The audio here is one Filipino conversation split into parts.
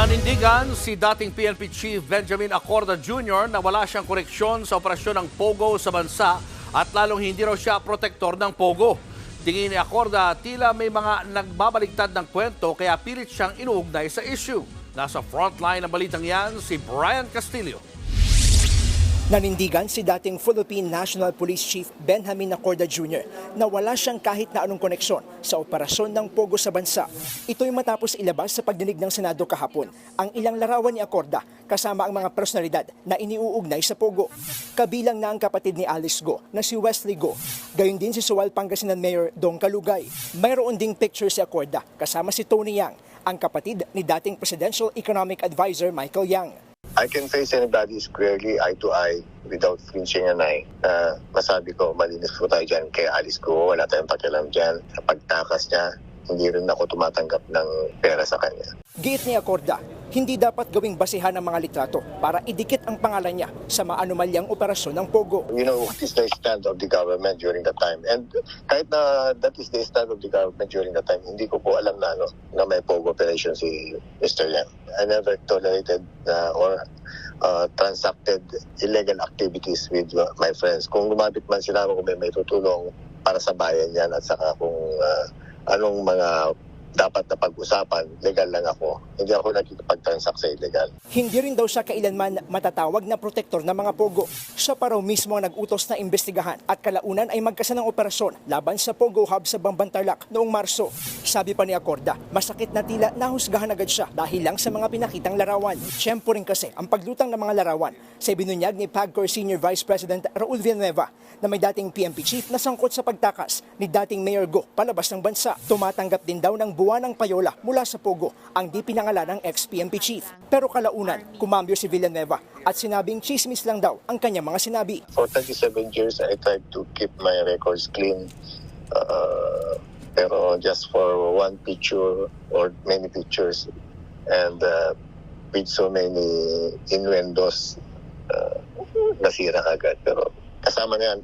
Nanindigan si dating PNP Chief Benjamin Acorda Jr. na wala siyang koreksyon sa operasyon ng Pogo sa bansa at lalong hindi raw siya protektor ng Pogo. Tingin ni Acorda tila may mga nagbabaligtad ng kwento kaya pilit siyang inuugnay sa issue. Nasa frontline ng balitang yan si Brian Castillo. Nanindigan si dating Philippine National Police Chief Benjamin Acorda Jr. na wala siyang kahit na anong koneksyon sa operasyon ng Pogo sa bansa. Ito'y matapos ilabas sa pagdinig ng Senado kahapon ang ilang larawan ni Acorda kasama ang mga personalidad na iniuugnay sa Pogo. Kabilang na ang kapatid ni Alice Go na si Wesley Go. Gayon din si Suwal Pangasinan Mayor Dong Kalugay. Mayroon ding picture si Acorda kasama si Tony Yang, ang kapatid ni dating Presidential Economic Advisor Michael Yang. I can face anybody squarely, eye to eye, without flinching an eye. Na masabi ko, malinis po tayo dyan kay Alice ko, wala tayong pakialam dyan. Sa pagtakas niya, hindi rin ako tumatanggap ng pera sa kanya. Giit ni Acorda, hindi dapat gawing basihan ng mga litrato para idikit ang pangalan niya sa maanumalyang operasyon ng Pogo. You know, what is the stand of the government during that time? And kahit na that is the stand of the government during that time, hindi ko po alam na, ano, na may POGO operation si Mr. Yang. I never tolerated uh, or uh, transacted illegal activities with my friends. Kung lumapit man sila ako, kung may, may tutulong para sa bayan yan at saka kung uh, anong mga dapat na pag-usapan, legal lang ako. Hindi ako nakikipag-transact sa illegal. Hindi rin daw siya kailanman matatawag na protektor ng mga Pogo. Siya pa raw mismo ang nag-utos na imbestigahan at kalaunan ay magkasa ng operasyon laban sa Pogo Hub sa Bambantarlak noong Marso. Sabi pa ni Acorda, masakit na tila nahusgahan agad siya dahil lang sa mga pinakitang larawan. Tiyempo rin kasi ang paglutang ng mga larawan sa ibinunyag ni PAGCOR Senior Vice President Raul Villanueva na may dating PNP chief na sangkot sa pagtakas ni dating Mayor Go palabas ng bansa. Tumatanggap din daw ng buwan ng payola mula sa Pogo ang di pinangalan ng ex-PNP chief. Pero kalaunan, kumambyo si Villanueva at sinabing chismis lang daw ang kanyang mga sinabi. For 37 years, I tried to keep my records clean. Uh, pero just for one picture or many pictures and uh, with so many innuendos, uh, nasira agad. Pero kasama na yan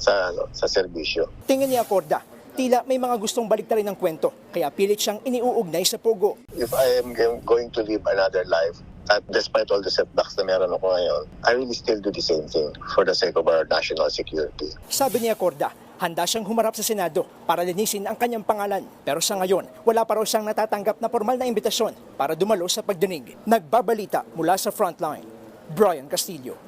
sa, ano, sa serbisyo. Tingin ni Acorda, tila may mga gustong baliktarin ng kwento kaya pilit siyang iniuugnay sa Pogo. If I am going to live another life, at despite all the setbacks na meron ako ngayon, I will still do the same thing for the sake of our national security. Sabi ni Acorda, handa siyang humarap sa Senado para linisin ang kanyang pangalan. Pero sa ngayon, wala pa raw siyang natatanggap na formal na imbitasyon para dumalo sa pagdinig. Nagbabalita mula sa frontline. Brian Castillo,